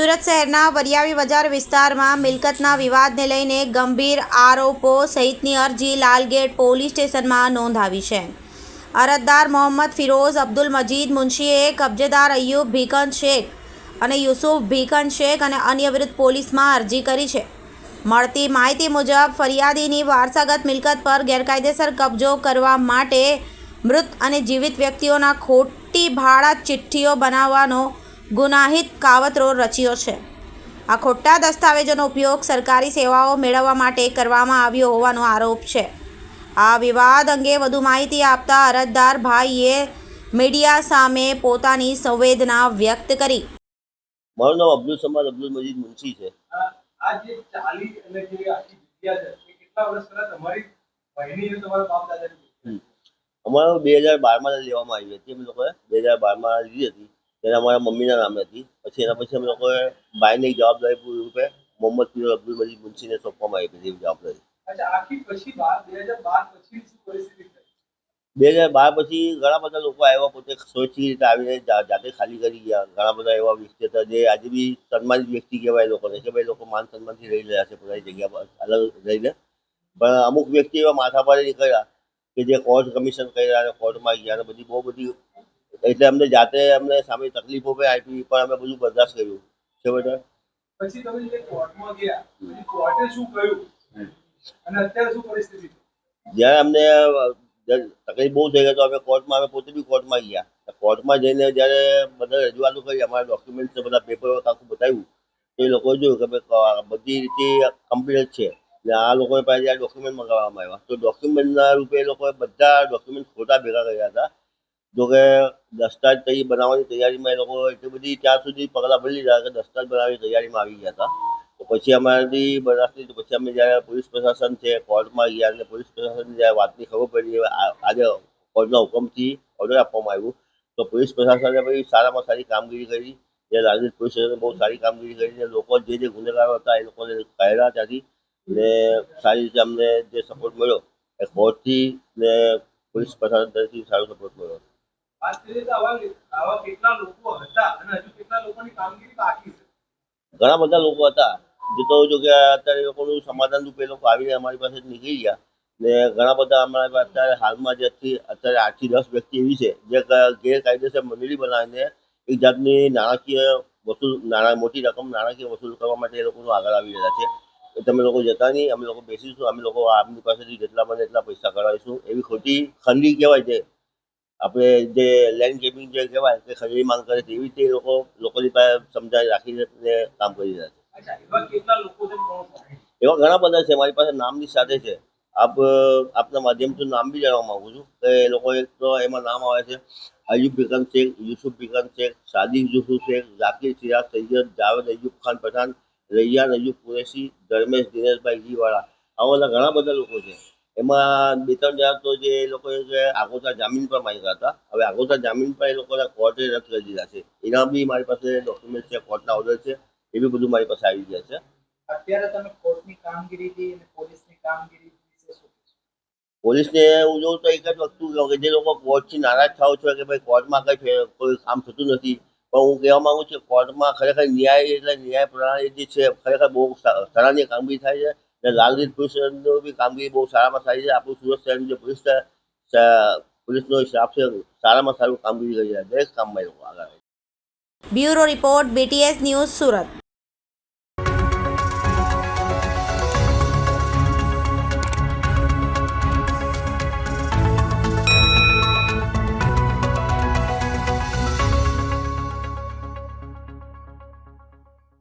સુરત શહેરના વરિયાવી બજાર વિસ્તારમાં મિલકતના વિવાદને લઈને ગંભીર આરોપો સહિતની અરજી લાલગેટ પોલીસ સ્ટેશનમાં નોંધાવી છે. અરજદાર મોહમ્મદ ફિરોઝ, અબ્દુલ મજીદ મુનશીએ કબજેદાર અયુબ ભીકન શેખ અને યુસુફ ભીકન શેખ અને અન્ય વિરુદ્ધ પોલીસમાં અરજી કરી છે. મળતી માહિતી મુજબ, ફરિયાદીની વારસાગત મિલકત પર ગેરકાયદેસર કબજો કરવા માટે મૃત અને જીવિત વ્યક્તિઓના ખોટી ભાડા ચિઠ્ઠીઓ બનાવવાનો ગુનાહિત કાવતરો રચ્યો છે. આ ખોટા દસ્તાવેજોનો ઉપયોગ સરકારી સેવાઓ મેળવવા માટે કરવામાં આવ્યો હોવાનો આરોપ છે. આ વિવાદ અંગે વધુ માહિતી આપતા અરજદાર ભાઈએ મીડિયા સામે પોતાની સંવેદના વ્યક્ત કરી. મારું નામ અબ્દુલ સમાદ અબ્દુલ મજીદ મુનશી છે. આ આ જે ચાલી અને જે આખી જગ્યા છે કેટલા વર્ષ પહેલા તમારી બહેની અને તમારા બાપ દાદાની અમારો બે હજાર બારમાં લેવામાં આવી હતી. અમે લોકોએ બે હજાર બારમાં લીધી હતી. ત્યારે અમારા મમ્મીના નામે હતી પછી એના પછી અમે લોકોએ બાયની જવાબદારી રૂપે મોહમ્મદ પીર અબ્દુલ મજીદ મુનશીને સોંપવામાં આવી હતી જવાબદારી બે હજાર બાર પછી ઘણા બધા લોકો આવ્યા પોતે સોચી રીતે આવીને જાતે ખાલી કરી ગયા. ઘણા બધા એવા વ્યક્તિ હતા જે આજે બી સન્માનિત વ્યક્તિ કહેવાય લોકોને કે ભાઈ લોકો માન સન્માનથી રહી રહ્યા છે પોતાની જગ્યા પર અલગ રહીને. પણ અમુક વ્યક્તિ એવા માથાભારે નીકળ્યા કે જે કોર્ટ કમિશન કર્યા કોર્ટમાં ગયા બધી બહુ બધી એટલે અમને જાતે અમને સામે તકલીફો પણ આપી પણ અમે બધું બરદાસ્ત કર્યું. છે બેટા? પછી તમે જે કોર્ટમાં ગયા કોર્ટે શું કહ્યું? અને અત્યારે શું પરિસ્થિતિ? જ્યારે અમને તકલીફ બહુ થઈ ગઈ તો અમે કોર્ટમાં અમે પોતે બી કોર્ટમાં ગયા. કોર્ટમાં જઈને જ્યારે બધા રજૂઆતો કરી અમારા ડોક્યુમેન્ટ્સ બધા પેપર આખું બતાવ્યું તો એ લોકોએ જોયું કે ભાઈ બધી રીતે કમ્પ્લીટ છે. ને આ લોકોએ પાસે આ ડોક્યુમેન્ટ મંગાવવામાં આવ્યા. તો ડોક્યુમેન્ટના રૂપે એ લોકોએ બધા ડોક્યુમેન્ટ ખોટા ભેગા કર્યા હતા. જો દસ્તાજ તૈયાર બનાવવાની તૈયારીમાં એ લોકો એટલી બધી ત્યાં સુધી પગલાં ભરી લીધા કે દસ્તાવેજ બનાવવાની તૈયારીમાં આવી ગયા હતા. તો પછી અમારાથી બનાસની પછી અમે જ્યારે પોલીસ પ્રશાસન છે, કોર્ટમાં ગયા અને પોલીસ પ્રશાસનની જ્યારે વાતની ખબર પડી આજે કોર્ટના હુકમથી ઓર્ડર આપવામાં આવ્યું. તો પોલીસ પ્રશાસને પછી સારામાં સારી કામગીરી કરી. જે રાજેશ પોલીસ સ્ટેશને બહુ સારી કામગીરી કરી અને લોકો જે જે ગુનેગારો હતા એ લોકોને કાઢ્યા ત્યાંથી ને સારી રીતે અમને જે સપોર્ટ મળ્યો એ કોર્ટથી ને પોલીસ પ્રશાસન તરફથી સારો સપોર્ટ મળ્યો. ઘણા બધા લોકો હતા. જે તો જો કે અત્યારે લોકોનું સમાધાન રૂપે લોકો આવીને અમારી પાસે નીકળી ગયા. ને ઘણા બધા અમારી અત્યારે હાલમાં જે અત્યારે આઠથી દસ વ્યક્તિ એવી છે, જે ગેરકાયદેસર મંડળી બનાવીને એક જાતની નાણાકીય વસૂલ, નાણાં, મોટી રકમ નાણાકીય વસૂલ કરવા માટે એ લોકો આગળ આવી રહ્યા છે. તમે લોકો જતા નહીં, અમે લોકો બેસીશું, અમે લોકો આમની પાસેથી જેટલા બને એટલા પૈસા કઢાવીશું. એવી ખોટી ખંડી કહેવાય છે. આપણે જે લેન્ડ ગેમિંગ જે કહેવાય કે ખરીદી માંગ કરે તેવી રીતે લોકો લોકોની પાસે સમજાવી રાખીને કામ કરી રહ્યા છે. એવા? એવા ઘણા બધા છે મારી પાસે નામની સાથે છે. આપ આપના માધ્યમથી નામ બી જાણવા માંગુ છું કે લોકો એક તો એમાં નામ આવે છે અયુબ બિકન શેખ યુસુફ બિકન શેખ સાદિક યુસુફ શેખ ઝાકીર સિરાજ સૈયદ જાવેદ અયુબ ખાન પઠાણ રૈયાન અયુબ કુરેશી ધર્મેશ દિનેશભાઈ ગીવાળા આવા બધા ઘણા બધા લોકો છે. એમાં બે ત્રણ જણા તો જે લોકો લોકોએ આગોતરા જામીન પર માંગ્યા હતા. હવે આગોતરા જામીન પર એ લોકોના કોર્ટે રદ કરી દીધા છે. એના બી મારી પાસે ડોક્યુમેન્ટ છે કોર્ટના ઓર્ડર છે એ બી બધું મારી પાસે આવી ગયા છે. અત્યારે તમે કોર્ટની કામગીરીથી અને પોલીસની કામગીરી? પોલીસને હું જોઉં તો એક જ વસ્તુ કે જે લોકો કોર્ટથી નારાજ થાવ છો કે ભાઈ કોર્ટમાં કંઈ કોઈ કામ થતું નથી પણ હું કહેવા માગું છું કોર્ટમાં ખરેખર ન્યાય એટલે ન્યાય પ્રણાલી જે છે ખરેખર બહુ સરાહનીય કામગીરી થાય છે. અને લાલગીર પોલીસ સ્ટેશનનો બી કામગીરી બહુ સારામાં સારી છે. આપણું સુરત શહેરનું જે પોલીસ પોલીસનો સ્ટાફ છે, સારામાં સારું કામગીરી કરી રહ્યા દરેક કામમાં આગળ bureau report BTS news Surat.